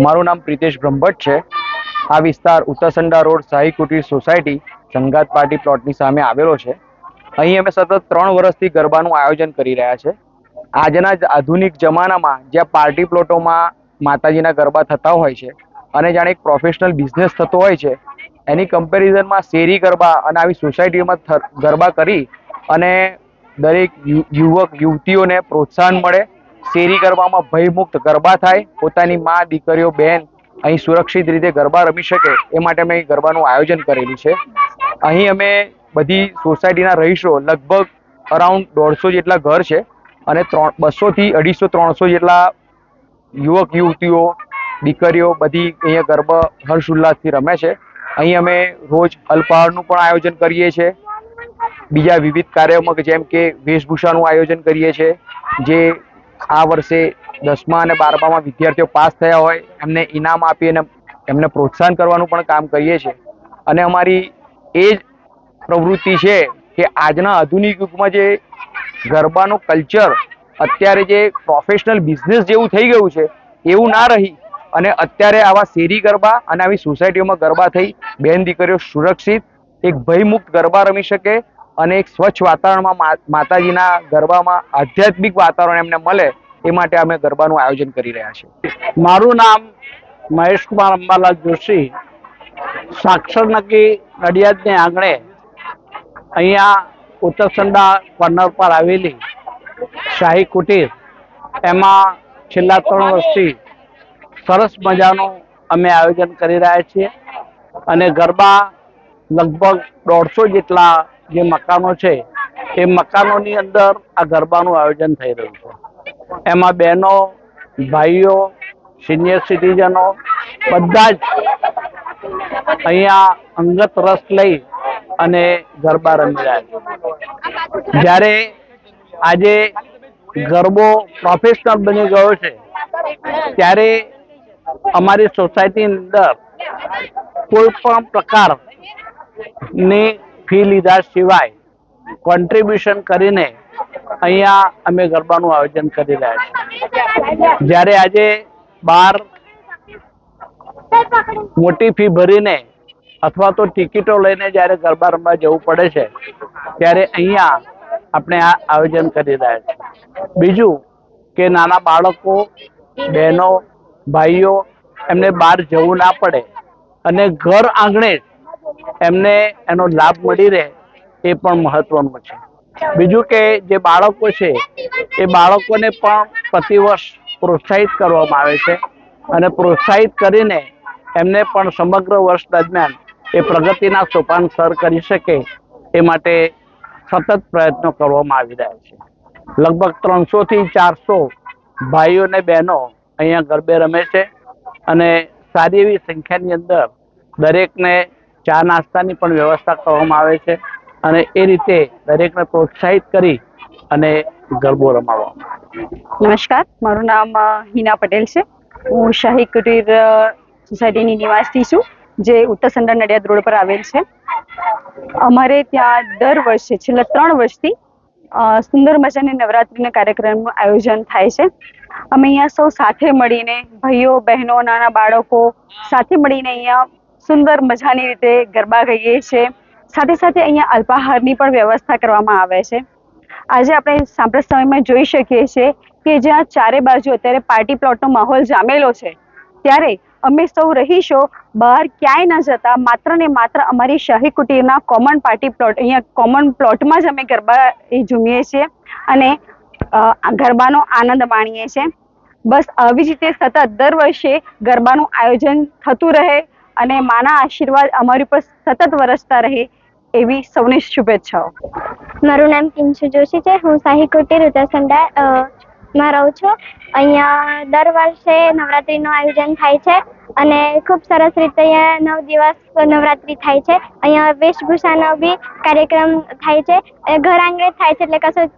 મારું નામ પ્રિતેશ બ્રહ્મભટ્ટ છે. આ વિસ્તાર ઉત્તરસંડા રોડ શાહી કુટીર સોસાયટી સંગાત પાર્ટી પ્લોટની સામે આવેલો છે. અહીં અમે સતત ત્રણ વર્ષથી ગરબાનું આયોજન કરી રહ્યા છે. આજના આધુનિક જમાનામાં જ્યાં પાર્ટી પ્લોટોમાં માતાજીના ગરબા થતા હોય છે અને જાણે એક પ્રોફેશનલ બિઝનેસ થતો હોય છે, એની કમ્પેરિઝનમાં શેરી ગરબા અને આવી સોસાયટીમાં ગરબા કરી અને દરેક યુવક યુવતીઓને પ્રોત્સાહન મળે શેરી ગરબામાં ભયમુક્ત ગરબા થાય, પોતાની મા, દીકરીઓ બહેન અહીં સુરક્ષિત રીતે ગરબા રમી શકે, એ માટે અમે ગરબાનું આયોજન કરેલું છે. અહીં અમે બધી સોસાયટીના રહીશો લગભગ અરાઉન્ડ દોઢસો જેટલા ઘર છે અને ત્રણ, બસોથી અઢીસો, ત્રણસો જેટલા યુવક, યુવતીઓ, દીકરીઓ બધી અહીંયા ગરબા હર્ષ ઉલ્લાસથી રમે છે. અહીં અમે રોજ અલ્પાહારનું પણ આયોજન કરીએ છીએ. બીજા વિવિધ કાર્યોમાં જેમ કે વેશભૂષાનું આયોજન કરીએ છીએ, જે આ વર્ષે દસમા અને બારમામાં વિદ્યાર્થીઓ પાસ થયા હોય, એમને ઇનામ આપી અને એમને પ્રોત્સાહન કરવાનું પણ કામ કરીએ છીએ. અને અમારી એ જ પ્રવૃત્તિ છે કે આજના આધુનિક યુગમાં જે ગરબાનું કલ્ચર, અત્યારે જે પ્રોફેશનલ બિઝનેસ જેવું થઈ ગયું છે, એવું ના રહી. અને અત્યારે આવા શેરી ગરબા અને આવી સોસાયટીઓમાં ગરબા થઈ, બેન દીકરીઓ સુરક્ષિત, એક ભયમુક્ત ગરબા રમી શકે અને એક સ્વચ્છ વાતાવરણમાં માતાજીના ગરબામાં આધ્યાત્મિક વાતાવરણ એમને મળે એ માટે અમે ગરબાનું આયોજન કરી રહ્યા છીએ. મારું નામ મહેશકુમાર અંબાલાલ જોશી. સાક્ષર નક્કી નડિયાદને આંગણે અહીંયા ઉત્તરસંડા કોર્નર પર આવેલી શાહી કુટીર. એમાં છેલ્લા ત્રણ વર્ષથી સરસ મજાનું અમે આયોજન કરી રહ્યા છીએ. અને ગરબા લગભગ દોઢસો જેટલા જે મકાનો છે, એ મકાનોની અંદર આ ગરબાનું આયોજન થઈ રહ્યું છે. એમાં બહેનો, ભાઈઓ સિનિયર સિટીઝનો બધા જ અહીંયા અંગત રસ લઈ અને ગરબા રમી રહ્યા છે. જ્યારે આજે ગરબો પ્રોફેશનલ બની ગયો છે, ત્યારે અમારી સોસાયટીની અંદર કોઈ પણ પ્રકારની ફી લીધા સિવાય કોન્ટ્રીબ્યુશન કરીને અહીંયા અમે ગરબાનું આયોજન કરી રહ્યા છીએ. જ્યારે આજે બાર મોટી ફી ભરીને અથવા તો ટિકિટો લઈને જ્યારે ગરબા રમવા જવું પડે છે, ત્યારે અહીંયા આપણે આ આયોજન કરી રહ્યા છીએ. બીજું કે નાના બાળકો, બહેનો, ભાઈઓ એમને બહાર જવું ના પડે અને ઘર આંગણે એમને એનો લાભ મળી રહે એ પણ મહત્વનું છે. બીજું કે જે બાળકો છે, એ બાળકોને પણ પ્રતિવર્ષ પ્રોત્સાહિત કરવામાં આવે છે અને પ્રોત્સાહિત કરીને એમને પણ સમગ્ર વર્ષ દરમિયાન એ પ્રગતિના સોપાન સર કરી શકે એ માટે સતત પ્રયત્નો કરવામાં આવી રહ્યા છે. લગભગ ત્રણસોથી ચારસો ભાઈઓ અને બહેનો અહીંયા ગરબે રમે છે અને સારી એવી સંખ્યાની અંદર દરેકને ચા નાસ્તાની પણ વ્યવસ્થા કરવામાં આવે છે અને એ રીતે દરેકને પ્રોત્સાહિત કરી અને ગરબો રમાવવામાં નમસ્કાર, મારું નામ હિના પટેલ છે. હું શાહી કુટીર સોસાયટીની નિવાસી છું, જે ઉત્તર સંડા નડિયાદ રોડ પર આવેલ છે. અમારે ત્યાં દર વર્ષે, છેલ્લા ત્રણ વર્ષથી સુંદર મજાની નવરાત્રિના કાર્યક્રમનું આયોજન થાય છે. અમે અહીંયા સૌ સાથે મળીને, ભાઈઓ, બહેનો, નાના બાળકો સાથે મળીને અહીંયા સુંદર મજાની રીતે ગરબા ગઈએ છીએ સાથે સાથે અહીંયા અલ્પાહારની પણ વ્યવસ્થા કરવામાં આવે છે. આજે આપણે સાંપ્રત સમયમાં જોઈ શકીએ છીએ કે જ્યાં ચારે બાજુ અત્યારે પાર્ટી પ્લોટનો માહોલ જામેલો છે. ત્યારે અમે સૌ રહીશો બહાર ક્યાંય ન જતા માત્ર ને માત્ર અમારી શાહી કુટીરના કોમન પાર્ટી પ્લોટ, અહીંયા કોમન પ્લોટમાં જ અમે ગરબા એ ઝૂમીએ છીએ અને ગરબાનો આનંદ માણીએ છીએ. બસ આવી જ રીતે સતત દર વર્ષે ગરબાનું આયોજન થતું રહે અને માના આશીર્વાદ અમારી ઉપર સતત વરસતા રહે એવી સૌને શુભેચ્છાઓ. મારું નામ કિંશુ જોશી છે. હું કુટીર ઉત્તરસંડા માં રહું છું. અહીંયા દર વર્ષે નવરાત્રિનું આયોજન થાય છે અને ખૂબ સરસ રીતે અહીંયા નવ દિવસ નવરાત્રિ થાય છે. અહીંયા વેશભૂષાનો બી કાર્યક્રમ થાય છે. ઘર આંગણે થાય છે એટલે કશું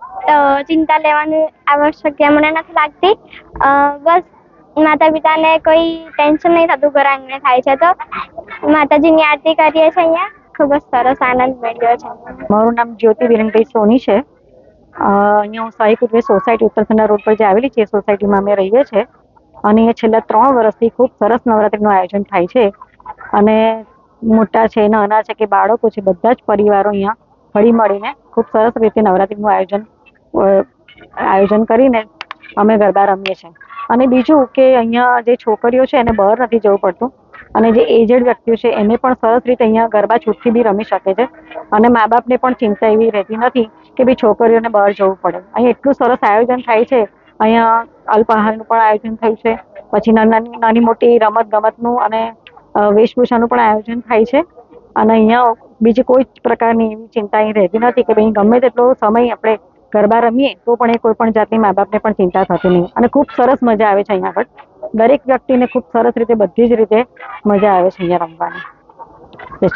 ચિંતા લેવાની આવશ્યકતા મને નથી લાગતી. બસ માતા પિતાને કોઈ ટેન્શન નહીં થતું ઘર આંગણે થાય છે તો. માતાજીની આરતી કરીએ છીએ અહીંયા. ખૂબ જ સરસ આનંદ મળ્યો છે. મારું નામ જ્યોતિ વિરણભાઈ સોની છે. અહીંયા હું સાઈ કુટવે સોસાયટી ઉત્તરખંડા રોડ પર જે આવેલી છે સોસાયટીમાં અમે રહીએ છીએ. અને છેલ્લા ત્રણ વર્ષથી ખૂબ સરસ નવરાત્રીનું આયોજન થાય છે. અને મોટા છે, નાના છે કે બાળકો છે, બધા જ પરિવારો અહીંયા હળી મળીને ખૂબ સરસ રીતે નવરાત્રીનું આયોજન આયોજન કરીને અમે ગરબા રમીએ છીએ. અને બીજું કે અહીંયા જે છોકરીઓ છે એને બહાર નથી જવું પડતું. અને જે એજેડ વ્યક્તિઓ છે, એને પણ સરસ રીતે અહીંયા ગરબા છૂટથી બી રમી શકે છે. અને મા બાપને પણ ચિંતા એવી રહેતી નથી કે ભાઈ છોકરીઓને બહાર જવું પડે. અહીંયા એટલું સરસ આયોજન થાય છે. અહીંયા અલ્પાહારનું પણ આયોજન થયું છે. પછી નાની નાની મોટી રમત ગમતનું અને વેશભૂષાનું પણ આયોજન થાય છે. અને અહીંયા બીજી કોઈ જ પ્રકારની એવી ચિંતા અહીં રહેતી નથી કે ભાઈ ગમે તેટલો સમય આપણે ગરબા રમીએ, તો પણ એ કોઈ પણ જાતની મા બાપને પણ ચિંતા થતી નહીં. અને ખૂબ સરસ મજા આવે છે અહીંયા આગળ. દરેક વ્યક્તિને ખૂબ સરસ રીતે, બધી જ રીતે મજા આવે છે અહીંયા રમવાની. જય